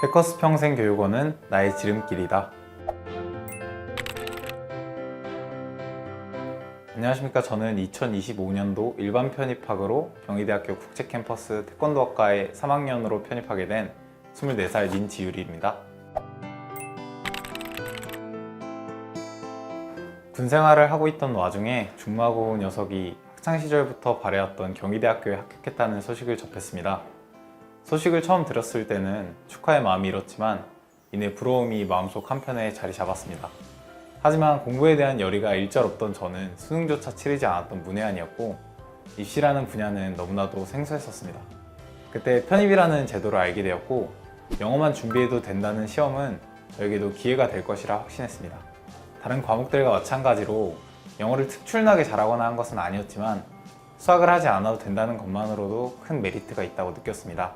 해커스 평생 교육원은 나의 지름길이다. 안녕하십니까. 저는 2025년도 일반 편입학으로 경희대학교 국제캠퍼스 태권도학과에 3학년으로 편입하게 된 24살 민지율입니다. 군 생활을 하고 있던 와중에 중마고 녀석이 학창시절부터 바래왔던 경희대학교에 합격했다는 소식을 접했습니다. 소식을 처음 들었을 때는 축하의 마음이 일었지만 이내 부러움이 마음속 한편에 자리 잡았습니다. 하지만 공부에 대한 열의가 일절 없던 저는 수능조차 치르지 않았던 문외한이었고 입시라는 분야는 너무나도 생소했었습니다. 그때 편입이라는 제도를 알게 되었고 영어만 준비해도 된다는 시험은 저에게도 기회가 될 것이라 확신했습니다. 다른 과목들과 마찬가지로 영어를 특출나게 잘하거나 한 것은 아니었지만 수학을 하지 않아도 된다는 것만으로도 큰 메리트가 있다고 느꼈습니다.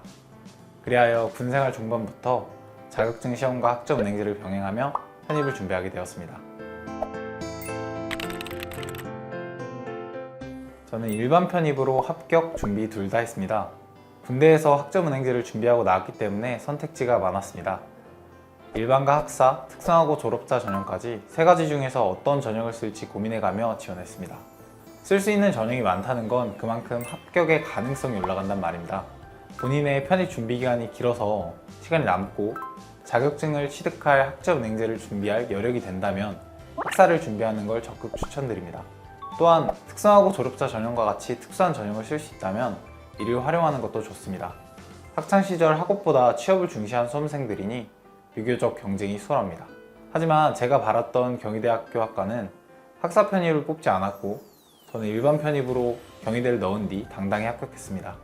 그리하여 군생활 중반부터 자격증 시험과 학점 은행제를 병행하며 편입을 준비하게 되었습니다. 저는 일반 편입으로 합격, 준비 둘 다 했습니다. 군대에서 학점 은행제를 준비하고 나왔기 때문에 선택지가 많았습니다. 일반과 학사, 특성화고 졸업자 전형까지 세 가지 중에서 어떤 전형을 쓸지 고민해가며 지원했습니다. 쓸 수 있는 전형이 많다는 건 그만큼 합격의 가능성이 올라간단 말입니다. 본인의 편입 준비 기간이 길어서 시간이 남고 자격증을 취득할 학점은행제를 준비할 여력이 된다면 학사를 준비하는 걸 적극 추천드립니다. 또한 특성화고 졸업자 전형과 같이 특수한 전형을 쓸 수 있다면 이를 활용하는 것도 좋습니다. 학창시절 학업보다 취업을 중시한 수험생들이니 비교적 경쟁이 수월합니다. 하지만 제가 바랐던 경희대학교 학과는 학사 편입을 뽑지 않았고 저는 일반 편입으로 경희대를 넣은 뒤 당당히 합격했습니다.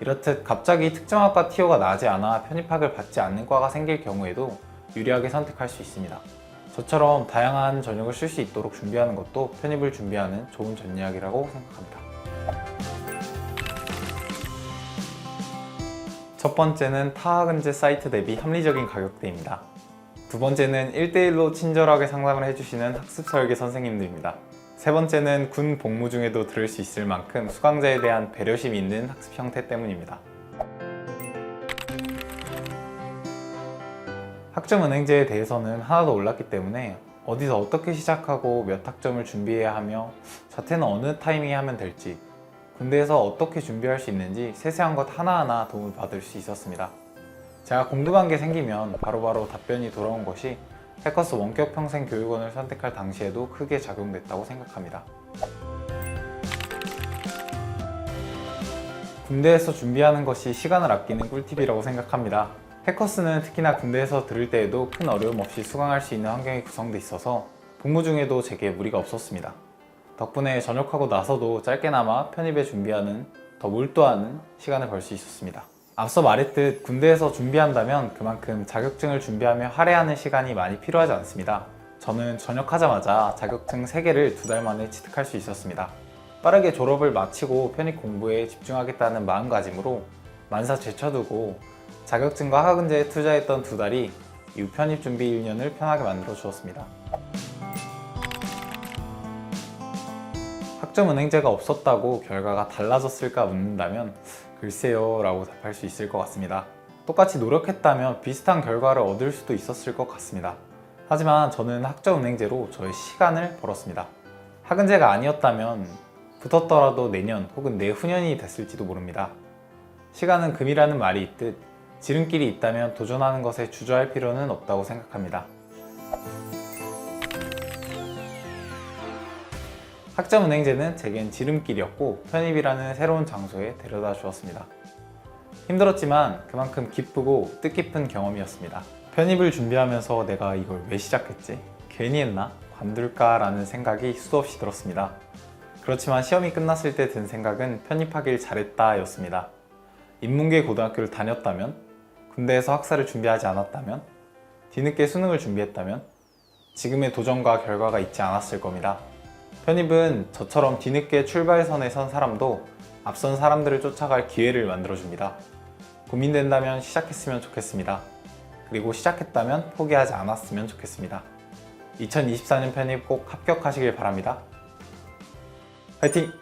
이렇듯 갑자기 특정 학과 티오가 나지 않아 편입학을 받지 않는 과가 생길 경우에도 유리하게 선택할 수 있습니다. 저처럼 다양한 전형을 쓸 수 있도록 준비하는 것도 편입을 준비하는 좋은 전략이라고 생각합니다. 첫 번째는 타학은제 사이트 대비 합리적인 가격대입니다. 두 번째는 1대1로 친절하게 상담을 해주시는 학습 설계 선생님들입니다. 세 번째는 군 복무 중에도 들을 수 있을 만큼 수강자에 대한 배려심이 있는 학습 형태 때문입니다. 학점 은행제에 대해서는 하나도 몰랐기 때문에 어디서 어떻게 시작하고 몇 학점을 준비해야 하며 자퇴는 어느 타이밍에 하면 될지 군대에서 어떻게 준비할 수 있는지 세세한 것 하나하나 도움을 받을 수 있었습니다. 제가 궁금한 게 생기면 바로바로 답변이 돌아온 것이 해커스 원격 평생 교육원을 선택할 당시에도 크게 작용됐다고 생각합니다. 군대에서 준비하는 것이 시간을 아끼는 꿀팁이라고 생각합니다. 해커스는 특히나 군대에서 들을 때에도 큰 어려움 없이 수강할 수 있는 환경이 구성돼 있어서 복무 중에도 제게 무리가 없었습니다. 덕분에 전역하고 나서도 짧게나마 편입에 준비하는 더 몰두하는 시간을 벌 수 있었습니다. 앞서 말했듯 군대에서 준비한다면 그만큼 자격증을 준비하며 할애하는 시간이 많이 필요하지 않습니다. 저는 전역하자마자 자격증 3개를 두 달 만에 취득할 수 있었습니다. 빠르게 졸업을 마치고 편입 공부에 집중하겠다는 마음가짐으로 만사 제쳐두고 자격증과 학은제에 투자했던 두 달이 이후 편입 준비 1년을 편하게 만들어 주었습니다. 학점 은행제가 없었다고 결과가 달라졌을까 묻는다면 글쎄요 라고 답할 수 있을 것 같습니다. 똑같이 노력했다면 비슷한 결과를 얻을 수도 있었을 것 같습니다. 하지만 저는 학점 은행제로 저의 시간을 벌었습니다. 학은제가 아니었다면 붙었더라도 내년 혹은 내후년이 됐을지도 모릅니다. 시간은 금이라는 말이 있듯 지름길이 있다면 도전하는 것에 주저할 필요는 없다고 생각합니다. 학점은행제는 제겐 지름길이었고 편입이라는 새로운 장소에 데려다 주었습니다. 힘들었지만 그만큼 기쁘고 뜻깊은 경험이었습니다. 편입을 준비하면서 내가 이걸 왜 시작했지? 괜히 했나? 관둘까 라는 생각이 수도 없이 들었습니다. 그렇지만 시험이 끝났을 때 든 생각은 편입하길 잘했다 였습니다. 인문계 고등학교를 다녔다면, 군대에서 학사를 준비하지 않았다면, 뒤늦게 수능을 준비했다면, 지금의 도전과 결과가 있지 않았을 겁니다. 편입은 저처럼 뒤늦게 출발선에 선 사람도 앞선 사람들을 쫓아갈 기회를 만들어줍니다. 고민된다면 시작했으면 좋겠습니다. 그리고 시작했다면 포기하지 않았으면 좋겠습니다. 2024년 편입 꼭 합격하시길 바랍니다. 화이팅!